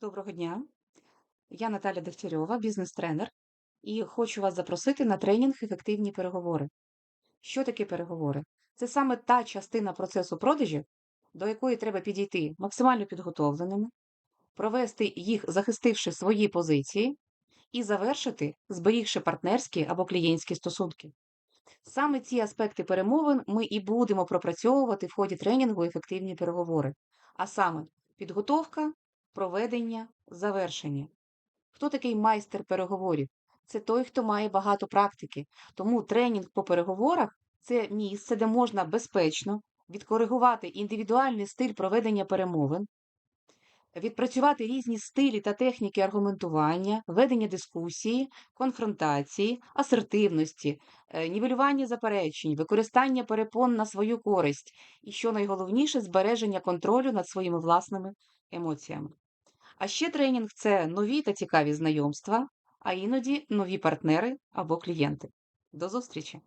Доброго дня. Я Наталя Дегтярьова, бізнес-тренер, і хочу вас запросити на тренінг Ефективні переговори. Що таке переговори? Це саме та частина процесу продажів, до якої треба підійти максимально підготовленими, провести їх, захистивши свої позиції, і завершити, зберігши партнерські або клієнтські стосунки. Саме ці аспекти перемовин ми і будемо пропрацьовувати в ході тренінгу Ефективні переговори, а саме підготовка, проведення, завершення. Хто такий майстер переговорів? Це той, хто має багато практики. Тому тренінг по переговорах це місце, де можна безпечно відкоригувати індивідуальний стиль проведення перемовин, відпрацювати різні стилі та техніки аргументування, ведення дискусії, конфронтації, асертивності, е, нівелювання заперечень, використання перепон на свою користь і, що найголовніше, збереження контролю над своїми власними емоціями. А ще тренінг це нові та цікаві знайомства, а іноді нові партнери або клієнти. До зустрічі!